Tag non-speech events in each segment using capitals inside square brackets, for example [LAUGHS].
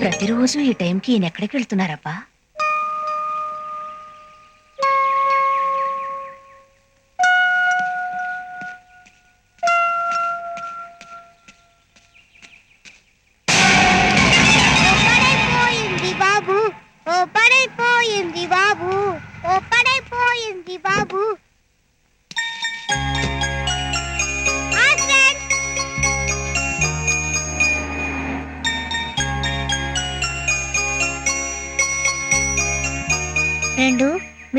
ప్రతిరోజు ఈ టైంకి ఈయన ఎక్కడికి వెళ్తున్నారబ్బా?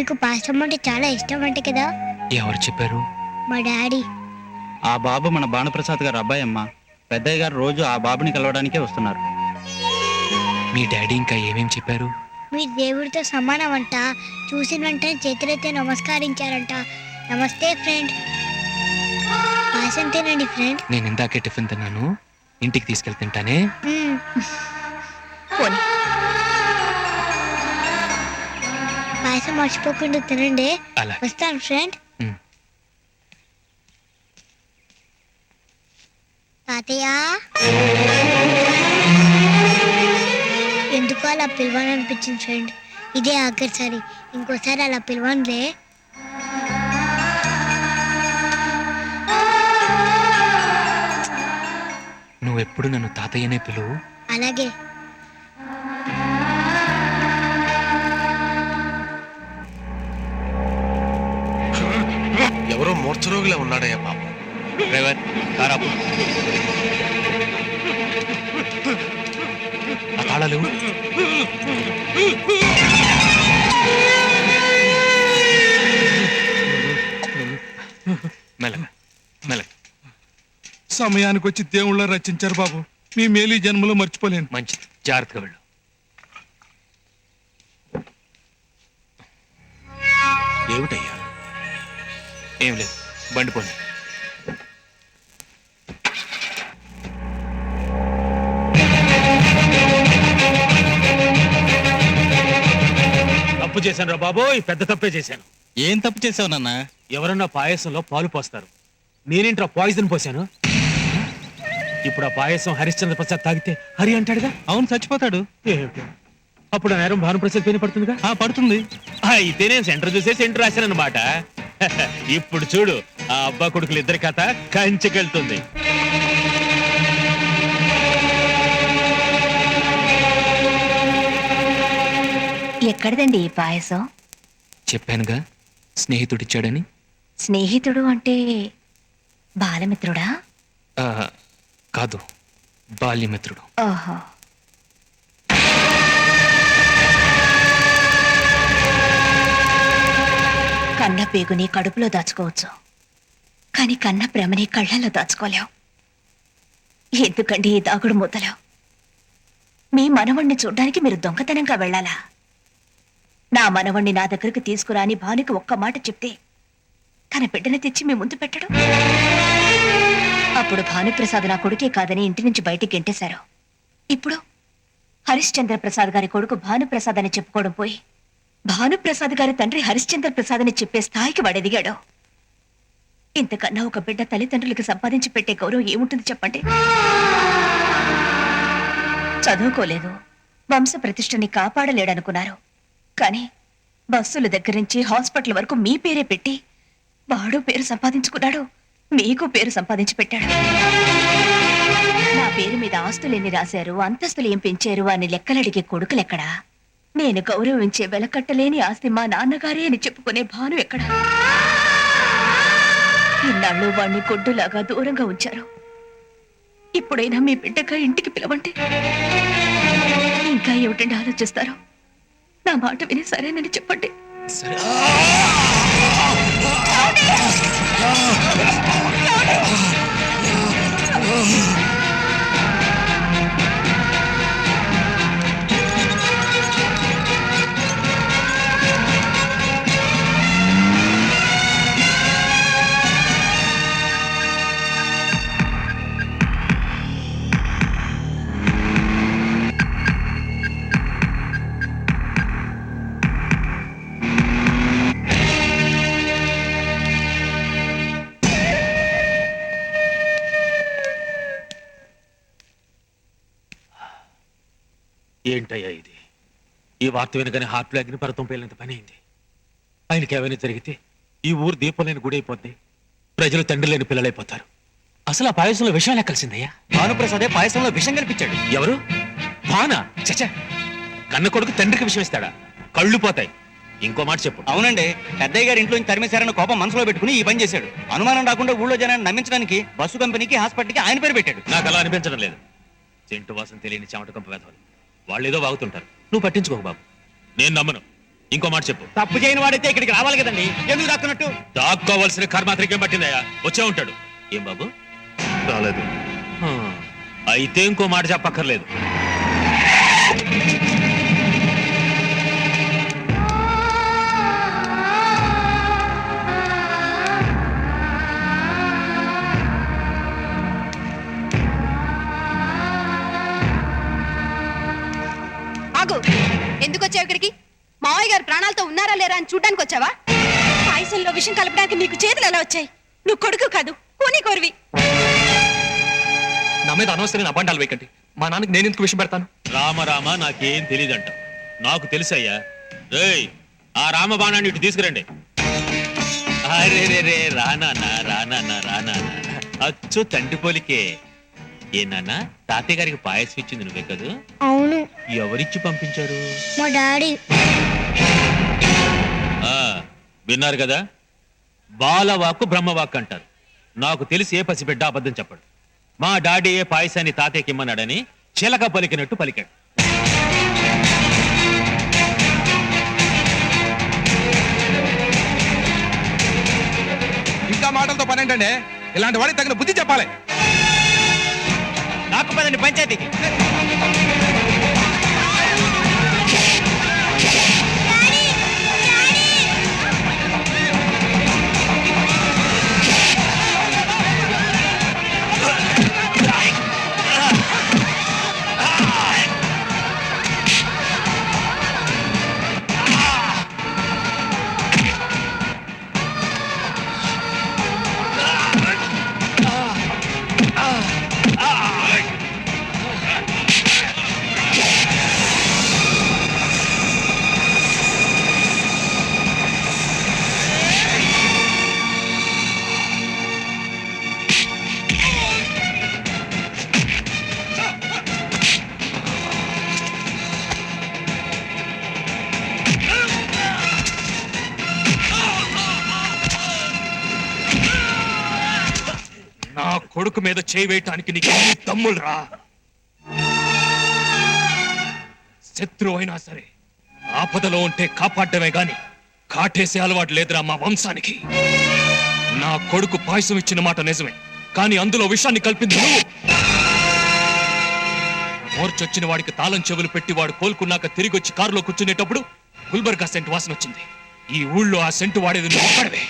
మీకు పాస్తం అంటే చాలా ఇష్టం అంటే కదా? ఎవరు చెప్పారు? మా డాడీ. ఆ బాబు మన బాణప్రసాద్ గారు అబ్బాయి అమ్మ. పెద్దయ్య గారు రోజు ఆ బాబుని కలవడానికే వస్తున్నారు. మీ డాడీ ఇంకా ఏమేం చెప్పారు? మీరు దేవుడితో సమానం అంట చూసిన వెంటనే చేతులైతే నమస్కరించారంట. నమస్తే ఫ్రెండ్. పాయసం తినండి ఫ్రెండ్. నేను ఇందాకే టిఫిన్ తిన్నాను. ఇంటికి తీసుకెళ్ళి పాయసం మర్చిపోకుండా తినండి. అలా వస్తాను ఫ్రెండ్. తాతయ్య. ఎందుకు అలా పిలవాలనిపించింది ఫ్రెండ్ ఇదే ఆఖరిసారి. ఇంకోసారి అలా పిలవనులే నువ్వెప్పుడు నన్ను తాతయ్యనే పిలువు? అలాగే. మూర్ఛరోగిలా ఉన్నాడయ్యా పాపం. డ్రైవర్ కారాపు ఆ తాళాలు మెల్లగా మెల్లగా. సమయానికి వచ్చి దేవుళ్ళ రచించారు బాబు. మీ మేలు ఈ జన్మలో మర్చిపోలేను. మంచిది జాగ్రత్తగా వెళ్ళు. ఏమిటయ్యా? ఏం లేదు. బండి పోనీ తప్పు చేశాను రా బాబోయ్ పెద్ద తప్పే చేశాను. ఏం తప్పు చేసావు నాన్న? ఎవరన్నా పాయసంలో పాలు పోస్తారు. నేనేంట్రా పాయిజన్ పోశాను? ఇప్పుడు ఆ పాయసం హరిశ్చంద్ర ప్రసాద్ తాగితే హరి అంటాడుగా? అవును చచ్చిపోతాడు. ఏమిటి? అప్పుడు ఆ నేరం భానుప్రసాద్ పైన పడుతుందిగా? ఆ పడుతుంది. అయితే నేను సెంటర్ చూసే సెంటర్ రాశాను అనమాట [LAUGHS] ఇప్పుడు చూడు ఆ అబ్బా కొడుకులు ఇద్దరి కథ కంచెకెళ్తుంది. ఎక్కడదండి ఈ పాయసం? చెప్పానుగా స్నేహితుడిచ్చాడని? స్నేహితుడు అంటే బాలమిత్రుడా? ఆ, కాదు బాల్యమిత్రుడు. ఓహో. కన్న పేగుని కడుపులో దాచుకోవచ్చు. కానీ కన్న ప్రేమని కళ్ళల్లో దాచుకోలేం ఎందుకండి ఈ దాగుడు మూతలు? మీ మనవణ్ణి చూడ్డానికి మీరు దొంగతనంగా వెళ్ళాలా? నా మనవణ్ణి నా దగ్గరకు తీసుకురాని భానుకి ఒక్క మాట చెప్తే తన బిడ్డను తెచ్చి మీ ముందు పెట్టడం? అప్పుడు భానుప్రసాద్ నా కొడుకే కాదని ఇంటి నుంచి బయటికి గెంటేశారు. ఇప్పుడు హరిశ్చంద్ర ప్రసాద్ గారి కొడుకు భానుప్రసాద్ అని చెప్పుకోవడం పోయి భానుప్రసాద్ గారి తండ్రి హరిశ్చంద్ర ప్రసాద్ అని చెప్పే స్థాయికి వాడెదిగాడు. ఇంతకన్నా ఒక బిడ్డ తల్లిదండ్రులకు సంపాదించి పెట్టే గౌరవం ఏముంటుంది చెప్పండి? చదువుకోలేదు. వంశ ప్రతిష్టని కాపాడలేడనుకున్నారు. కానీ బస్సుల దగ్గర నుంచి హాస్పిటల్ వరకు మీ పేరే పెట్టి వాడు పేరు సంపాదించుకున్నాడు. మీకు పేరు సంపాదించి పెట్టాడు. నా పేరు మీద ఆస్తులు ఎన్ని రాశారు అంతస్తులు ఏం పెంచారు అని లెక్కలడిగే కొడుకులెక్కడా? నేను గౌరవించే వెలకట్టలేని ఆస్తి మా నాన్నగారే అని చెప్పుకునే భాను ఎక్కడ? ఇన్నాళ్ళు వాణ్ణి గొడ్డులాగా దూరంగా ఉంచారు. ఇప్పుడైనా మీ బిడ్డగా ఇంటికి పిలవండి. ఇంకా ఏమిటండి ఆలోచిస్తారు? నా మాట విని సరేనని చెప్పండి. సరే ఏంటయ్యా ఇది. ఈ వార్త వినగానే హార్ట్లో అగ్నిపర్వతం పేలినంత పని అయింది. ఆయనకి ఏమైనా జరిగితే ఈ ఊరు దీపం లేని గుడి అయిపోద్ది. ప్రజలు తండ్రి లేని పిల్లలైపోతారు అసలు ఆ పాయసంలో విషయం కలిసిందయ్యా? భానుప్రసాదే పాయసంలో విషం కనిపించాడు. ఎవరు? భానా? చచ్చా కన్న కొడుకు తండ్రికి విషయం ఇస్తాడా? కళ్ళు పోతాయి. ఇంకో మాట చెప్పు. అవునండి. పెద్దయ్య గారి ఇంట్లో నుంచి తరిమేశారన్న కోపం మనసులో పెట్టుకుని ఈ పని చేశాడు. అనుమానం రాకుండా ఊళ్ళో జనాన్ని నమ్మించడానికి బస్సు కంపెనీకి హాస్పిటల్కి ఆయన పేరు పెట్టాడు. నాకు అలా అనిపించడం లేదు. చెంటు వాసన తెలియని చెమట కంప వేధవాలు. వాళ్ళు ఏదో వాగుతుంటారు. నువ్వు పట్టించుకోకు బాబు. నేను నమ్మను. ఇంకో మాట చెప్పు. తప్పు చేయని వాడైతే ఇక్కడికి రావాలి కదండి. ఎందుకు దాక్కున్నట్టు? దాక్కోవలసిన కర్మాత్రికేం పట్టిందయ్యా? వచ్చే ఉంటాడు. ఏం బాబు? రాలేదు. హా, అయితే ఇంకో మాట చెప్పక్కర్లేదు. మావయ్య గారు ప్రాణాలతో ఉన్నారా లేరా అని చూడ్డానికి వచ్చావా? పాయసంలో విషం కలపడానికి నీకు చేతులు ఎలా వచ్చాయి? నువ్వు కొడుకు కాదు కూని కోరివి. నా మీద అనవసరమైన అబండాలు వేయకండి. మా నాన్నకి నేను ఎందుకు విషయం పెడతాను? రామ రామ నాకేం తెలియదంట నాకు తెలుసయ్యా. రేయ్ ఆ రామ బాణాన్ని ఇటు తీసుకురండి. అరే రే రే రానాన్న రానాన్న రానాన్న అచ్చు తండ్రి పోలికే. ఏ నాన్న తాతయ్య గారికి పాయసం ఇచ్చింది నువ్వే కదూ? అవును. ఎవరిచ్చి పంపించారు? మా డాడీ. ఆ విన్నారు కదా? బాలవాక్కు బ్రహ్మవాక్కు అంటారు. నాకు తెలిసి ఏ పసిబిడ్డ అబద్ధం చెప్పడు. మా డాడీ ఏ పాయసాన్ని తాతయ్యకి ఇమ్మన్నాడని చిలక పలికినట్టు పలికాడు. ఇంకా మాటలతో పని ఏంటండి ఇలాంటి వాడికి తగిన బుద్ధి చెప్పాలి. పదండి పంచాయతీకి. కొడుకు మీద చేయి వేయటానికి నీకు ఎన్ని తమ్ముళ్ళరా? శత్రువు అయినా సరే ఆపదలో ఉంటే కాపాడమే గాని కాటేసే అలవాటు లేదురా మా వంశానికి. నా కొడుకు పాయసం ఇచ్చిన మాట నిజమే కానీ అందులో విషాన్ని కల్పింది నువ్వు. మోర్చొచ్చిన వాడికి తాళం చెవులు పెట్టి వాడు కోలుకున్నాక తిరిగి వచ్చి కారులో కూర్చునేటప్పుడు గుల్బర్గా సెంట్ వాసన వచ్చింది. ఈ ఊళ్ళో ఆ సెంటు వాడేది నువ్వు ఒక్కడవే.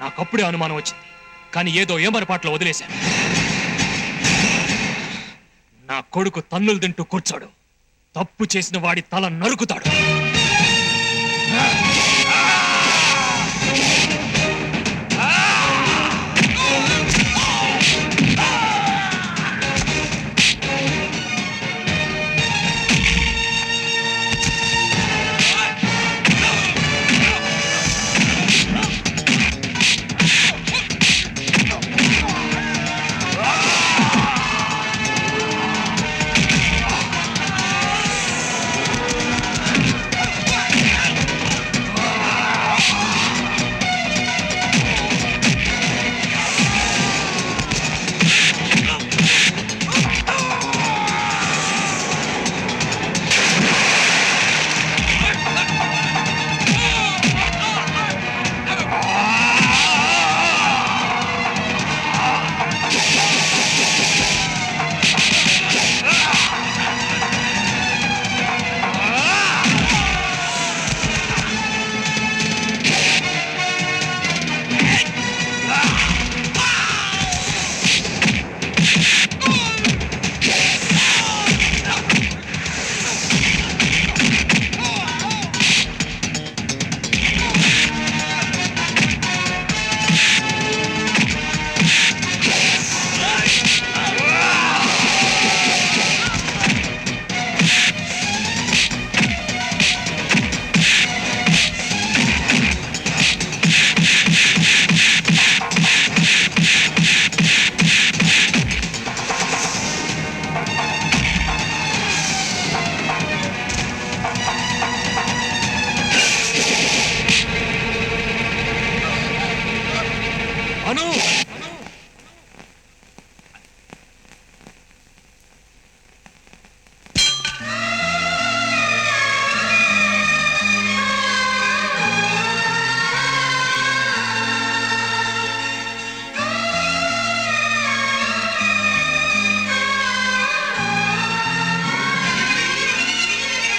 నాకప్పుడే అనుమానం వచ్చింది. కానీ ఏదో ఏమరపాట్లో వదిలేశాను నా కొడుకు తన్నులు తింటూ కూర్చోడు. తప్పు చేసిన వాడి తల నరుకుతాడు.